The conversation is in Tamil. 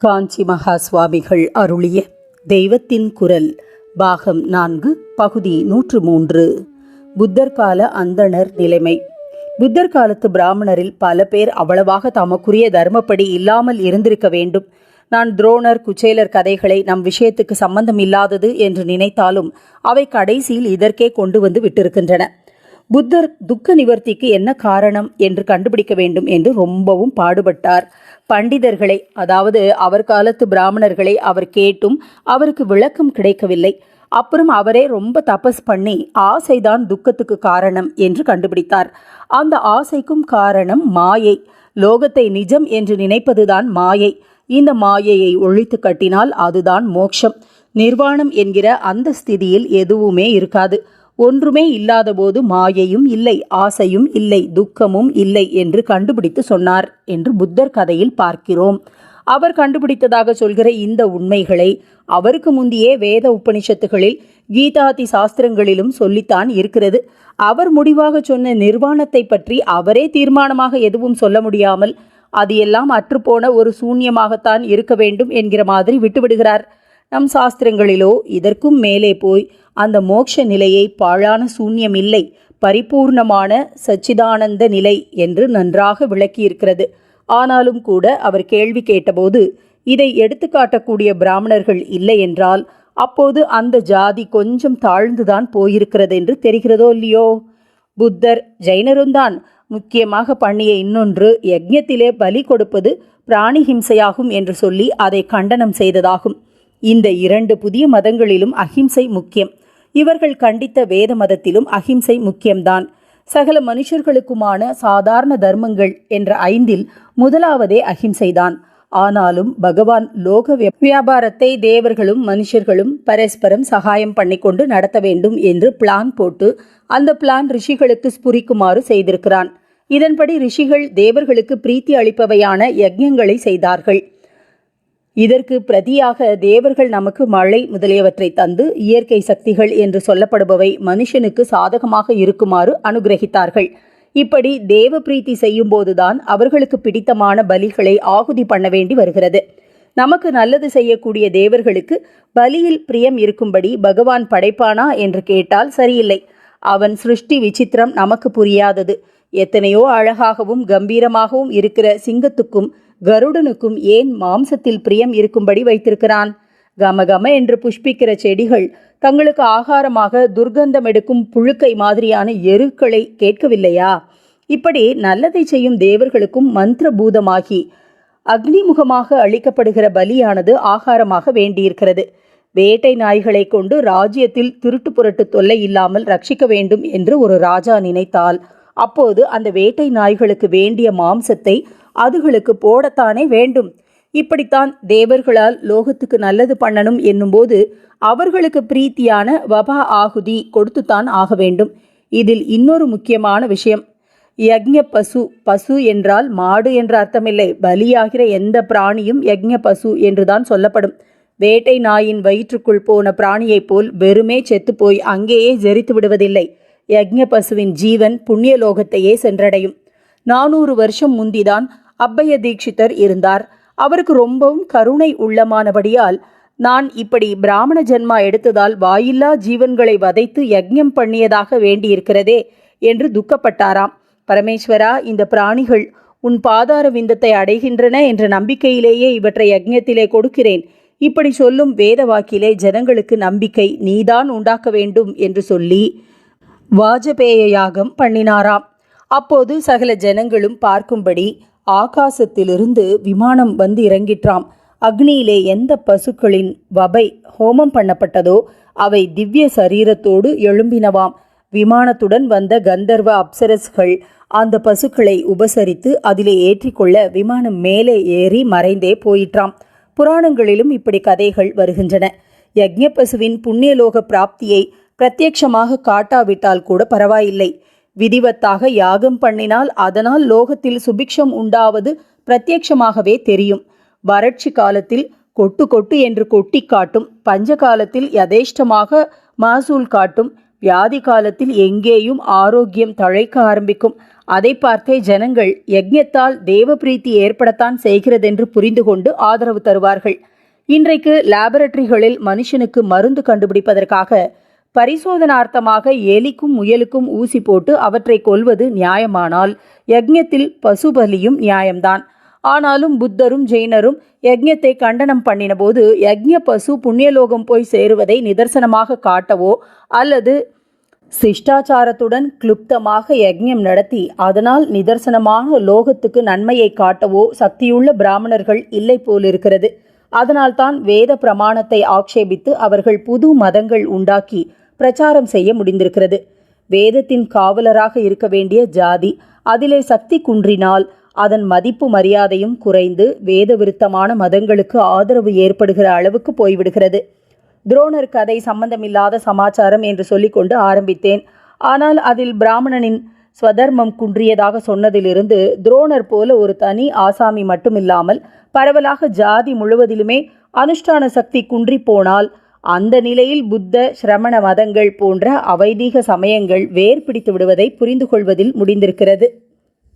காஞ்சி மகா சுவாமிகள் அருளிய தெய்வத்தின் குரல் பாகம் நான்கு பகுதி நூற்று மூன்று புத்தர் கால அந்தணர் நிலைமை. புத்தர் காலத்து பிராமணரில் பல பேர் அவ்வளவாக தமக்குரிய தர்மப்படி இல்லாமல் இருந்திருக்க வேண்டும். நான் துரோணர் குச்சேலர் கதைகளை நம் விஷயத்துக்கு சம்பந்தம் இல்லாதது என்று நினைத்தாலும் அவை கடைசியில் இதற்கே கொண்டு வந்து விட்டிருக்கின்றன. புத்தர் துக்க நிவர்த்திக்கு என்ன காரணம் என்று கண்டுபிடிக்க வேண்டும் என்று ரொம்பவும் பாடுபட்டார். பண்டிதர்களை அதாவது அவர் காலத்து பிராமணர்களை அவர் கேட்டும் அவருக்கு விளக்கம் கிடைக்கவில்லை. அப்புறம் அவரே ரொம்ப தபஸ் பண்ணி ஆசைதான் துக்கத்துக்கு காரணம் என்று கண்டுபிடித்தார். அந்த ஆசைக்கும் காரணம் மாயை. லோகத்தை நிஜம் என்று நினைப்பதுதான் மாயை. இந்த மாயையை ஒழித்து கட்டினால் அதுதான் மோட்சம். நிர்வாணம் என்கிற அந்த ஸ்திதியில் எதுவுமே இருக்காது. ஒன்றுமே இல்லாதபோது மாயையும் இல்லை ஆசையும் இல்லை துக்கமும் இல்லை என்று கண்டுபிடித்து சொன்னார் என்று புத்தர் கதையில் பார்க்கிறோம். அவர் கண்டுபிடித்ததாக சொல்கிற இந்த உண்மைகளை அவருக்கு முந்தையே வேத உபனிஷத்துகளில் கீதாதி சாஸ்திரங்களிலும் சொல்லித்தான் இருக்கிறது. அவர் முடிவாக சொன்ன நிர்வாணத்தை பற்றி அவரே தீர்மானமாக எதுவும் சொல்ல முடியாமல் அது எல்லாம் அற்றுப்போன ஒரு சூன்யமாகத்தான் இருக்க வேண்டும் என்கிற மாதிரி விட்டுவிடுகிறார். நம் சாஸ்திரங்களிலோ இதற்கும் மேலே போய் அந்த மோட்ச நிலையை பாழான சூன்யம் இல்லை பரிபூர்ணமான சச்சிதானந்த நிலை என்று நன்றாக விளக்கியிருக்கிறது. ஆனாலும் கூட அவர் கேள்வி கேட்டபோது இதை எடுத்துக்காட்டக்கூடிய பிராமணர்கள் இல்லை என்றால் அப்போது அந்த ஜாதி கொஞ்சம் தாழ்ந்துதான் போயிருக்கிறது என்று தெரிகிறதோ இல்லையோ? புத்தர் ஜெயினருந்தான் முக்கியமாக பண்ணிய இன்னொன்று யஜ்ஞத்திலே பலி கொடுப்பது பிராணி ஹிம்சையாகும் என்று சொல்லி அதை கண்டனம் செய்ததாகும். இந்த இரண்டு புதிய மதங்களிலும் அஹிம்சை முக்கியம். இவர்கள் கண்டித்த வேத மதத்திலும் அஹிம்சை முக்கியம்தான். சகல மனுஷர்களுக்குமான சாதாரண தர்மங்கள் என்ற ஐந்தில் முதலாவதே அஹிம்சைதான். ஆனாலும் பகவான் லோக வியாபாரத்தை தேவர்களும் மனுஷர்களும் பரஸ்பரம் சகாயம் பண்ணிக்கொண்டு நடத்த வேண்டும் என்று பிளான் போட்டு அந்த பிளான் ரிஷிகளுக்கு ஸ்புரிக்குமாறு செய்திருக்கிறான். இதன்படி ரிஷிகள் தேவர்களுக்கு பிரீத்தி அளிப்பவையான யஜ்யங்களை செய்தார்கள். இதற்கு பிரதியாக தேவர்கள் நமக்கு மழை முதலியவற்றை தந்து இயற்கை சக்திகள் என்று சொல்லப்படுபவை மனுஷனுக்கு சாதகமாக இருக்குமாறு அனுகிரகித்தார்கள். இப்படி தேவ பிரீத்தி செய்யும் போதுதான் அவர்களுக்கு பிடித்தமான பலிகளை ஆகுதி பண்ண வேண்டி வருகிறது. நமக்கு நல்லது செய்யக்கூடிய தேவர்களுக்கு பலியில் பிரியம் இருக்கும்படி பகவான் படைப்பானா என்று கேட்டால் சரியில்லை. அவன் சிருஷ்டி விசித்திரம் நமக்கு புரியாதது. எத்தனையோ அழகாகவும் கம்பீரமாகவும் இருக்கிற சிங்கத்துக்கும் கருடனுக்கும் ஏன் மாம்சத்தில் பிரியம் இருக்கும்படி வைத்திருக்கிறான்? கமகம என்று புஷ்பிக்கிற செடிகள் தங்களுக்கு ஆகாரமாக துர்க்கந்தம் எடுக்கும் புழுக்கை மாதிரியான எருக்களை கேட்கவில்லையா? இப்படி நல்லதை செய்யும் தேவர்களுக்கும் மந்திரபூதமாகி அக்னிமுகமாக அளிக்கப்படுகிற பலியானது ஆகாரமாக வேண்டியிருக்கிறது. வேட்டை நாய்களை கொண்டு ராஜ்யத்தில் திருட்டு புரட்டு தொல்லை இல்லாமல் ரட்சிக்க வேண்டும் என்று ஒரு ராஜா நினைத்தால் அப்போது அந்த வேட்டை நாய்களுக்கு வேண்டிய மாம்சத்தை அதுகளுக்கு போடத்தானே வேண்டும். இப்படித்தான் தேவர்களால் லோகத்துக்கு நல்லது பண்ணணும் என்னும்போது அவர்களுக்கு பிரீத்தியான வபா ஆகுதி கொடுத்துத்தான் ஆக வேண்டும். இதில் இன்னொரு முக்கியமான விஷயம் யக்ஞ பசு பசு என்றால் மாடு என்ற அர்த்தமில்லை. பலியாகிற எந்த பிராணியும் யக்ஞ பசு என்றுதான் சொல்லப்படும். வேட்டை நாயின் வயிற்றுக்குள் போன பிராணியைப் போல் வெறுமே செத்துப்போய் அங்கேயே ஜெரித்து விடுவதில்லை. யக்ஞ பசுவின் ஜீவன் புண்ணிய லோகத்தையே சென்றடையும். நானூறு வருஷம் முந்திதான் அப்பைய தீட்சிதர் இருந்தார். அவருக்கு ரொம்பவும் கருணை உள்ளமானபடியால் நான் இப்படி பிராமண ஜென்மா எடுத்ததால் வாயில்லா ஜீவன்களை வதைத்து யஜ்ஞம் பண்ணியதாக வேண்டியிருக்கிறதே என்று துக்கப்பட்டாராம். பரமேஸ்வரா இந்த பிராணிகள் உன் பாதார விந்தத்தை அடைகின்றன என்ற நம்பிக்கையிலேயே இவற்றை யஜ்ஞத்திலே கொடுக்கிறேன். இப்படி சொல்லும் வேத வாக்கிலே ஜனங்களுக்கு நம்பிக்கை நீதான் உண்டாக்க வேண்டும் என்று சொல்லி வாஜபேய யாகம் பண்ணினாராம். அப்போது சகல ஜனங்களும் பார்க்கும்படி ஆகாசத்திலிருந்து விமானம் வந்து இறங்கிற்றாம் அக்னியிலே எந்த பசுக்களின் வபை ஹோமம் பண்ணப்பட்டதோ அவை திவ்ய சரீரத்தோடு எழும்பினவாம். விமானத்துடன் வந்த கந்தர்வ அப்சரஸ்கள் அந்த பசுக்களை உபசரித்து அதிலே ஏற்றிக்கொள்ள விமானம் மேலே ஏறி மறைந்தே போயிற்றாம். புராணங்களிலும் இப்படி கதைகள் வருகின்றன. யக்ஞ பசுவின் புண்ணியலோக பிராப்தியை பிரத்யட்சமாக காட்டாவிட்டால் கூட பரவாயில்லை. விதிவத்தாக யாகம் பண்ணினால் அதனால் லோகத்தில் சுபிக்ஷம் உண்டாவது பிரத்யட்சமாகவே தெரியும். வறட்சி காலத்தில் கொட்டு கொட்டு என்று கொட்டி காட்டும். பஞ்ச காலத்தில் யதேஷ்டமாக மாசூல் காட்டும். வியாதி காலத்தில் எங்கேயும் ஆரோக்கியம் தழைக்க ஆரம்பிக்கும். அதை பார்த்தே ஜனங்கள் யஜ்யத்தால் தேவ பிரீத்தி ஏற்படத்தான் செய்கிறதென்று புரிந்து கொண்டு ஆதரவு தருவார்கள். இன்றைக்கு லேபரட்டரிகளில் மனுஷனுக்கு மருந்து கண்டுபிடிப்பதற்காக பரிசோதனார்த்தமாக எலிக்கும் முயலுக்கும் ஊசி போட்டு அவற்றை கொல்வது நியாயமானால் யக்ஞத்தில் பசுபலியும் நியாயம்தான். ஆனாலும் புத்தரும் ஜெயினரும் யஜ்ஞத்தை கண்டனம் பண்ணினபோது யஜ்ஞ பசு புண்ணியலோகம் போய் சேருவதை நிதர்சனமாக காட்டவோ அல்லது சிஷ்டாச்சாரத்துடன் கிளுப்தமாக யஜ்ஞம் நடத்தி அதனால் நிதர்சனமான லோகத்துக்கு நன்மையை காட்டவோ சக்தியுள்ள பிராமணர்கள் இல்லை போலிருக்கிறது. அதனால்தான் வேத பிரமாணத்தை ஆக்ஷேபித்து அவர்கள் புது மதங்கள் உண்டாக்கி பிரச்சாரம் செய்ய முடிந்திருக்கிறது. வேதத்தின் காவலராக இருக்க வேண்டிய ஜாதி அதிலே சக்தி குன்றினால் அதன் மதிப்பு மரியாதையும் குறைந்து வேத விருத்தமான மதங்களுக்கு ஆதரவு ஏற்படுகிற அளவுக்கு போய்விடுகிறது. துரோணர் கதை சம்பந்தமில்லாத சமாச்சாரம் என்று சொல்லிக்கொண்டு ஆரம்பித்தேன். ஆனால் அதில் பிராமணனின் ஸ்வதர்மம் குன்றியதாக சொன்னதிலிருந்து துரோணர் போல ஒரு தனி ஆசாமி மட்டுமில்லாமல் பரவலாக ஜாதி முழுவதிலுமே அனுஷ்டான சக்தி குன்றி போனால் அந்த நிலையில் புத்த சிரமண மதங்கள் போன்ற அவைதீக சமயங்கள் வேர் பிடித்து விடுவதை புரிந்து கொள்வதில் முடிந்திருக்கிறது.